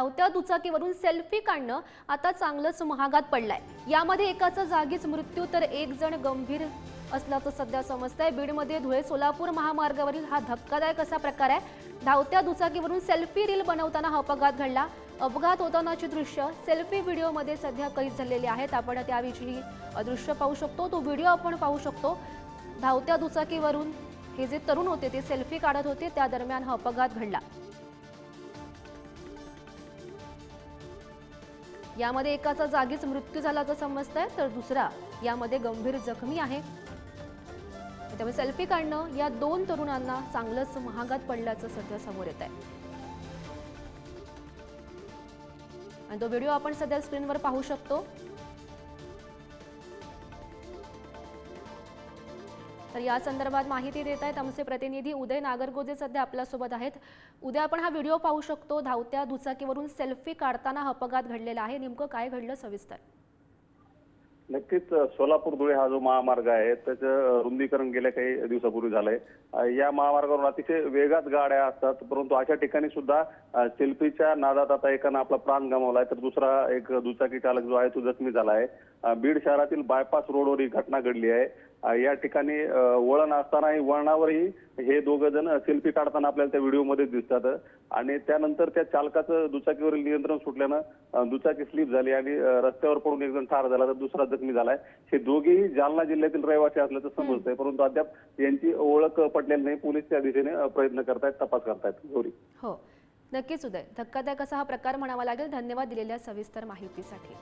धावत्या दुचाकीवरून सेल्फी काढणं आता चांगलंच महागात पडलंय. यामध्ये एकाचा जागीच मृत्यू तर एक जण गंभीर असल्याचं सध्या समजतंय. बीडमध्ये धुळे सोलापूर महामार्गावरील हा धक्कादायक असा प्रकार आहे. धावत्या दुचाकीवरून सेल्फी रील बनवताना हा अपघात घडला. अपघात होतानाची दृश्य सेल्फी व्हिडिओमध्ये सध्या कैद झालेली आहेत. आपण त्याविषयी दृश्य पाहू शकतो. तो व्हिडिओ आपण पाहू शकतो. धावत्या दुचाकीवरून हे जे तरुण होते ते सेल्फी काढत होते. त्या दरम्यान हा अपघात घडला. यामध्ये एकाचा जागीच मृत्यू झाल्याचं समजतंय तर दुसरा यामध्ये गंभीर जखमी आहे. त्यामुळे सेल्फी काढणं या दोन तरुणांना चांगलंच महागात पडल्याचं सध्या समोर येत आहे आणि तो व्हिडिओ आपण सध्या स्क्रीनवर पाहू शकतो. तर या संदर्भात माहिती देत आहेत आमचे प्रतिनिधी उदय नागरगोजे सध्या आपल्यासोबत आहेत. उद्या आपण हा व्हिडिओ पाहू शकतो. धावत्या दुचाकीवरून सेल्फी काढताना हा अपघात घडलेला आहे. नेमकं काय घडलं सविस्तर? नक्कीच सोलापूर धुळे हा जो महामार्ग आहे त्याचं रुंदीकरण गेल्या काही दिवसापूर्वी झालंय. या महामार्गावर अतिशय वेगात गाड्या असतात परंतु अशा ठिकाणी सुद्धा सेल्फीच्या नादात आता एकानं आपला प्राण गमावलाय तर दुसरा एक दुचाकी चालक जो आहे तो जखमी झाला आहे. बीड शहरातील बायपास रोडवर ही घटना घडली आहे. या ठिकाणी वळण असतानाही वळणावरही हे दोघ जण सेल्फी काढताना आपल्याला त्या व्हिडिओमध्ये दिसतात. आणि त्यानंतर त्या चालकाचं दुचाकीवरील नियंत्रण सुटल्यानं दुचाकी स्लिप झाली आणि रस्त्यावर पडून एक जण ठार झाला तर दुसरा जखमी झालाय. हे दोघेही जालना जिल्ह्यातील रहिवासी असल्याचं समजतंय. परंतु अद्याप यांची ओळख पटलेली नाही. पोलीस त्या दिशेने प्रयत्न करतायत तपास करतायत. गौरी. हो. नक्कीच उदय. धक्कादायक असा हा प्रकार म्हणावा लागेल. धन्यवाद दिलेल्या सविस्तर माहितीसाठी.